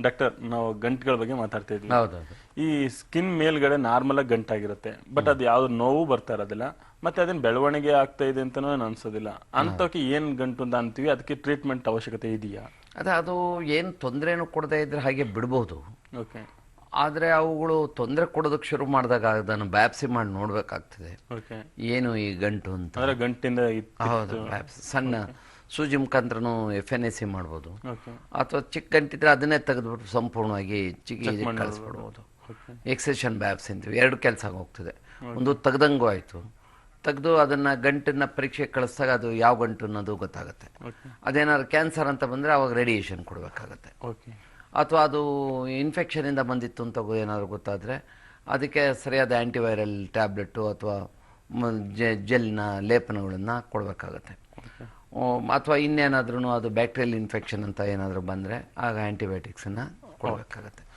Doctor ನಾವು ಗಂಟುಗಳ ಬಗ್ಗೆ ಮಾತಾಡ್ತಾ ಇದ್ವಿ. ಹೌದೌದು. ಈ ಸ್ಕಿನ್ ಮೇಲ್ಗಡೆ ನಾರ್ಮಲ್ ಆಗಿ ಗಂಟಾಗಿರುತ್ತೆ. ಬಟ್ ಅದು ಯಾವ್ದು ನೋವು ಬರ್ತಾ ಇರೋದಿಲ್ಲ. ಮತ್ತೆ ಅದನ್ನ ಬೆಳವಣಿಗೆ ಆಗ್ತಾ ಇದೆ ಅಂತಾನು ಅನ್ಸೋದಿಲ್ಲ. ಅಂತವಕ್ಕೆ ಏನ್ ಗಂಟು ಅಂತ ಅಂತೀವಿ ಅದಕ್ಕೆ ಟ್ರೀಟ್ಮೆಂಟ್ ಅವಶ್ಯಕತೆ ಇದೆಯಾ? ಅದೇ ಅದು ಏನು ತೊಂದರೆನೂ ಕೊಡದೇ ಇದ್ರೆ ಹಾಗೆ ಬಿಡ್ಬೋದು. ಓಕೆ ಆದರೆ ಅವುಗಳು ತೊಂದರೆ ಕೊಡೋದಕ್ಕೆ ಶುರು ಮಾಡಿದಾಗ ಅದನ್ನು ಬ್ಯಾಪ್ಸಿ ಮಾಡಿ ನೋಡಬೇಕಾಗ್ತದೆ. ಏನು ಈ ಗಂಟು ಅಂತ? ಗಂಟಿಂದ ಹೌದು ಸಣ್ಣ ಸೂಜಿ ಮುಖಾಂತರ ಎಫ್ ಎನ್ ಎ ಸಿ ಮಾಡ್ಬೋದು. ಅಥವಾ ಚಿಕ್ಕ ಗಂಟಿದ್ರೆ ಅದನ್ನೇ ತೆಗೆದ್ಬಿಟ್ಟು ಸಂಪೂರ್ಣವಾಗಿ ಚಿಕ್ಕ ಕಳಿಸ್ಬಿಡ್ಬೋದು. ಎಕ್ಸೆಷನ್ ಬ್ಯಾಪ್ಸ್ ಅಂತೀವಿ. ಎರಡು ಕೆಲಸ ಹೋಗ್ತದೆ ಒಂದು ತೆಗ್ದಂಗೂ ಆಯಿತು. ತೆಗೆದು ಅದನ್ನು ಗಂಟನ್ನ ಪರೀಕ್ಷೆಗೆ ಕಳಿಸ್ದಾಗ ಅದು ಯಾವ ಗಂಟು ಅನ್ನೋದು ಗೊತ್ತಾಗುತ್ತೆ. ಅದೇನಾದ್ರು ಕ್ಯಾನ್ಸರ್ ಅಂತ ಬಂದರೆ ಅವಾಗ ರೇಡಿಯೇಷನ್ ಕೊಡಬೇಕಾಗತ್ತೆ. ಓಕೆ. ಅಥವಾ ಅದು ಇನ್ಫೆಕ್ಷನಿಂದ ಬಂದಿತ್ತು ಅಂತ ಏನಾದರೂ ಗೊತ್ತಾದರೆ ಅದಕ್ಕೆ ಸರಿಯಾದ ಆ್ಯಂಟಿವೈರಲ್ ಟ್ಯಾಬ್ಲೆಟ್ಟು ಅಥವಾ ಜೆಲ್ನ ಲೇಪನಗಳನ್ನು ಕೊಡಬೇಕಾಗತ್ತೆ. ಅಥವಾ ಇನ್ನೇನಾದ್ರೂ ಅದು ಬ್ಯಾಕ್ಟೀರಿಯಲ್ ಇನ್ಫೆಕ್ಷನ್ ಅಂತ ಏನಾದರೂ ಬಂದರೆ ಆಗ ಆ್ಯಂಟಿಬಯೋಟಿಕ್ಸನ್ನು ಕೊಡಬೇಕಾಗತ್ತೆ.